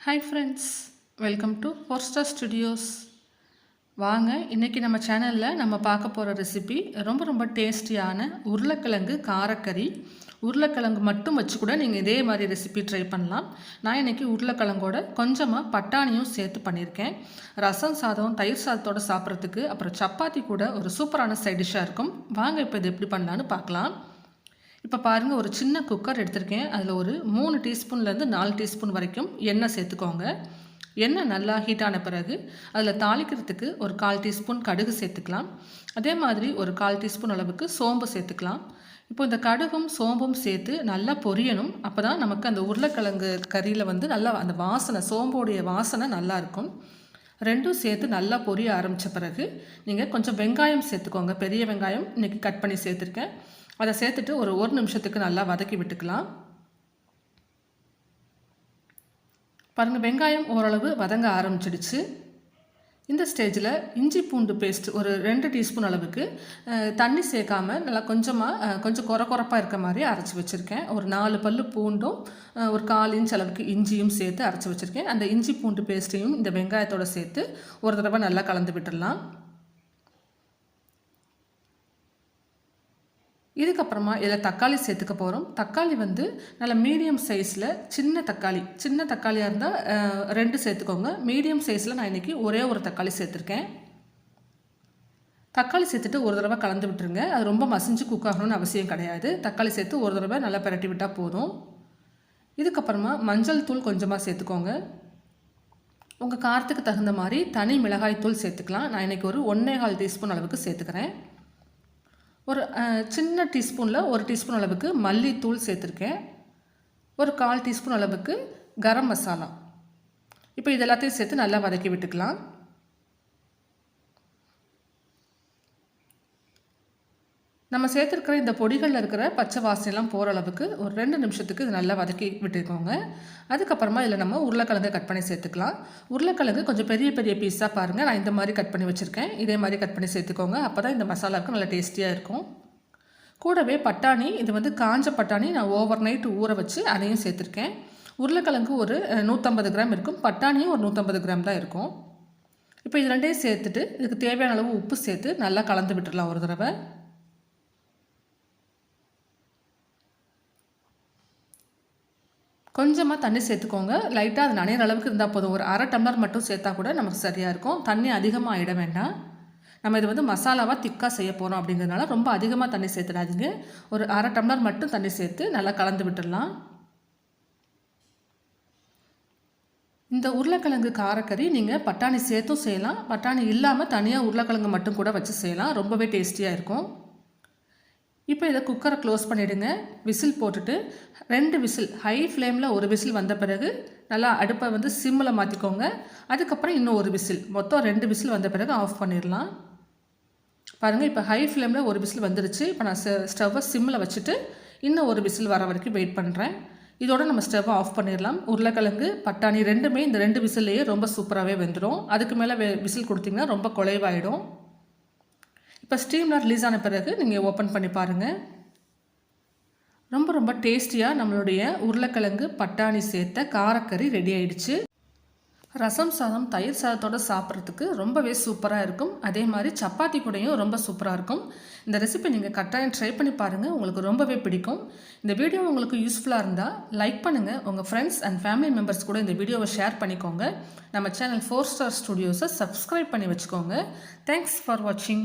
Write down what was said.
Hi friends welcome to four star studios வாங்க இன்றைக்கி நம்ம சேனலில் நம்ம பார்க்க போகிற ரெசிபி ரொம்ப ரொம்ப டேஸ்டியான உருளைக்கிழங்கு காரக்கறி உருளைக்கிழங்கு மட்டும் வச்சு கூட நீங்கள் இதே மாதிரி ரெசிபி ட்ரை பண்ணலாம். நான் இன்றைக்கி உருளைக்கிழங்கோட கொஞ்சமாக பட்டாணியும் சேர்த்து பண்ணியிருக்கேன். ரசம் சாதம் தயிர் சாதத்தோடு சாப்பிட்றதுக்கு அப்புறம் சப்பாத்தி கூட ஒரு சூப்பரான சைட் டிஷ்ஷாக இருக்கும். வாங்க இப்போ இது எப்படி பண்ணலான்னு பார்க்கலாம். இப்போ பாருங்கள் ஒரு சின்ன குக்கர் எடுத்திருக்கேன். அதில் ஒரு மூணு டீஸ்பூன்லேருந்து நாலு டீஸ்பூன் வரைக்கும் எண்ணெய் சேர்த்துக்கோங்க. எண்ணெய் நல்லா ஹீட் ஆன பிறகு அதில் தாளிக்கிறதுக்கு ஒரு கால் டீஸ்பூன் கடுகு சேர்த்துக்கலாம். அதே மாதிரி ஒரு கால் டீஸ்பூன் அளவுக்கு சோம்பு சேர்த்துக்கலாம். இப்போ இந்த கடுகும் சோம்பும் சேர்த்து நல்லா பொரியணும். அப்போ தான் நமக்கு அந்த உருளைக்கிழங்கு கறியில் வந்து நல்லா அந்த வாசனை சோம்போடைய வாசனை நல்லா இருக்கும். ரெண்டும் சேர்த்து நல்லா பொரிய ஆரம்பித்த பிறகு நீங்கள் கொஞ்சம் வெங்காயம் சேர்த்துக்கோங்க. பெரிய வெங்காயம் இன்றைக்கி கட் பண்ணி சேர்த்துருக்கேன். அதை சேர்த்துட்டு ஒரு ஒரு நிமிஷத்துக்கு நல்லா வதக்கி விட்டுக்கலாம். பாருங்கள் வெங்காயம் ஓரளவு வதங்க ஆரம்பிச்சிடுச்சு. இந்த ஸ்டேஜில் இஞ்சி பூண்டு பேஸ்ட் ஒரு ரெண்டு டீஸ்பூன் அளவுக்கு தண்ணி சேர்க்காம நல்லா கொஞ்சமாக கொஞ்சம் குற குறப்பாக இருக்க மாதிரி அரைச்சி வச்சுருக்கேன். ஒரு நாலு பல் பூண்டும் ஒரு கால் இன்ச் அளவுக்கு இஞ்சியும் சேர்த்து அரைச்சி வச்சுருக்கேன். அந்த இஞ்சி பூண்டு பேஸ்ட்டையும் இந்த வெங்காயத்தோடு சேர்த்து ஒரு தடவை நல்லா கலந்து விட்டுடலாம். இதுக்கப்புறமா இதில் தக்காளி சேர்த்துக்க போகிறோம் தக்காளி வந்து நல்ல மீடியம் சைஸில் சின்ன தக்காளி சின்ன தக்காளியாக இருந்தால் ரெண்டு சேர்த்துக்கோங்க. மீடியம் சைஸில் நான் இன்றைக்கி ஒரே ஒரு தக்காளி சேர்த்துருக்கேன். தக்காளி சேர்த்துட்டு ஒரு தடவை கலந்து விட்டுருங்க. அது ரொம்ப மசிஞ்சு குக் ஆகணும்னு அவசியம் கிடையாது. தக்காளி சேர்த்து ஒரு தடவை நல்லா பரட்டி விட்டால் போதும். இதுக்கப்புறமா மஞ்சள் தூள் கொஞ்சமாக சேர்த்துக்கோங்க. உங்கள் காரத்துக்கு தகுந்த மாதிரி தனி மிளகாய் தூள் சேர்த்துக்கலாம். நான் இன்றைக்கி ஒரு ஒன்றே கால் டீஸ்பூன் அளவுக்கு சேர்த்துக்கிறேன். ஒரு சின்ன டீஸ்பூனில் ஒரு டீஸ்பூன் அளவுக்கு மல்லித்தூள் சேர்த்துருக்கேன். ஒரு கால் டீஸ்பூன் அளவுக்கு கரம் மசாலா. இப்போ இது எல்லாத்தையும் சேர்த்து நல்லா வதக்கி விட்டுக்கலாம். நம்ம சேர்த்துருக்கிற இந்த பொடிகளில் இருக்கிற பச்சை வாசனைலாம் போகிற அளவுக்கு ஒரு ரெண்டு நிமிஷத்துக்கு இது நல்லா வதக்கி விட்டுருக்கோங்க அதுக்கப்புறமா இதில் நம்ம உருளைக்கிழங்கு கட் பண்ணி சேர்த்துக்கலாம். உருளைக்கிழங்கு கொஞ்சம் பெரிய பெரிய பீஸாக பாருங்கள் நான் இந்த மாதிரி கட் பண்ணி வச்சுருக்கேன். இதே மாதிரி கட் பண்ணி சேர்த்துக்கோங்க. அப்போ தான் இந்த மசாலாவுக்கு நல்லா டேஸ்டியாக இருக்கும். கூடவே பட்டாணி இது வந்து காஞ்ச பட்டாணி நான் ஓவர் நைட் ஊற வச்சு அதையும் சேர்த்துருக்கேன். உருளைக்கிழங்கு ஒரு நூற்றம்பது கிராம் இருக்கும். பட்டாணியும் ஒரு நூற்றம்பது கிராம் தான் இருக்கும். இப்போ இது ரெண்டையும் சேர்த்துட்டு இதுக்கு தேவையான அளவு உப்பு சேர்த்து நல்லா கலந்து விட்டுடலாம் ஒரு தடவை. கொஞ்சமாக தண்ணி சேர்த்துக்கோங்க. லைட்டாக அது நனையிற அளவுக்கு இருந்தால் போதும். ஒரு அரை டம்ளர் மட்டும் சேர்த்தா கூட நமக்கு சரியாக இருக்கும். தண்ணி அதிகமாக ஆகிட வேண்டாம். நம்ம இது வந்து மசாலாவாக திக்காக செய்ய போகிறோம் அப்படிங்கிறதுனால ரொம்ப அதிகமாக தண்ணி சேர்த்துடாதீங்க. ஒரு அரை டம்ளர் மட்டும் தண்ணி சேர்த்து நல்லா கலந்து விட்டுடலாம். இந்த உருளைக்கிழங்கு காரக்கறி நீங்கள் பட்டாணி சேர்த்தும் செய்யலாம். பட்டாணி இல்லாமல் தனியாக உருளைக்கிழங்கு மட்டும் கூட வச்சு செய்யலாம். ரொம்பவே டேஸ்டியாக இருக்கும். இப்போ இதை குக்கரை க்ளோஸ் பண்ணிவிடுங்க விசில் போட்டுட்டு ரெண்டு விசில் ஹை ஃப்ளேமில் ஒரு விசில் வந்த பிறகு நல்லா அடுப்பை வந்து சிம்மில் மாற்றிக்கோங்க அதுக்கப்புறம் இன்னும் ஒரு விசில் மொத்தம் ரெண்டு விசில் வந்த பிறகு ஆஃப் பண்ணிடலாம். பாருங்கள் இப்போ ஹை ஃப்ளேமில் ஒரு விசில் வந்துருச்சு. இப்போ நான் ஸ்டவ்வை சிம்மில் வச்சுட்டு இன்னும் ஒரு விசில் வர வரைக்கும் வெயிட் பண்ணுறேன் இதோட நம்ம ஸ்டவ்வை ஆஃப் பண்ணிடலாம். உருளைக்கிழங்கு பட்டாணி ரெண்டுமே இந்த ரெண்டு விசிலையே ரொம்ப சூப்பராகவே வெந்துடும் அதுக்கு மேலே விசில் கொடுத்திங்கன்னா ரொம்ப குலைவாயிடும். இப்போ ஸ்டீம்லாம் ரிலீஸ் ஆன பிறகு நீங்கள் ஓப்பன் பண்ணி பாருங்கள் ரொம்ப ரொம்ப டேஸ்டியாக நம்மளுடைய உருளைக்கிழங்கு பட்டாணி சேர்த்த காரக்கறி ரெடி ஆயிடுச்சு. ரசம் சாதம் தயிர் சாதத்தோடு சாப்பிட்றதுக்கு ரொம்பவே சூப்பராக இருக்கும். அதே மாதிரி சப்பாத்தி கூடையும் ரொம்ப சூப்பராக இருக்கும். இந்த ரெசிபி நீங்கள் கட்டாயம் ட்ரை பண்ணி பாருங்கள் உங்களுக்கு ரொம்பவே பிடிக்கும். இந்த வீடியோ உங்களுக்கு யூஸ்ஃபுல்லாக இருந்தால் லைக் பண்ணுங்கள் உங்கள் ஃப்ரெண்ட்ஸ் அண்ட் ஃபேமிலி மெம்பர்ஸ் கூட இந்த வீடியோவை ஷேர் பண்ணிக்கோங்க. நம்ம சேனல் ஃபோர் ஸ்டார் ஸ்டுடியோஸை சப்ஸ்கிரைப் பண்ணி வச்சுக்கோங்க. தேங்க்ஸ் ஃபார் வாட்சிங்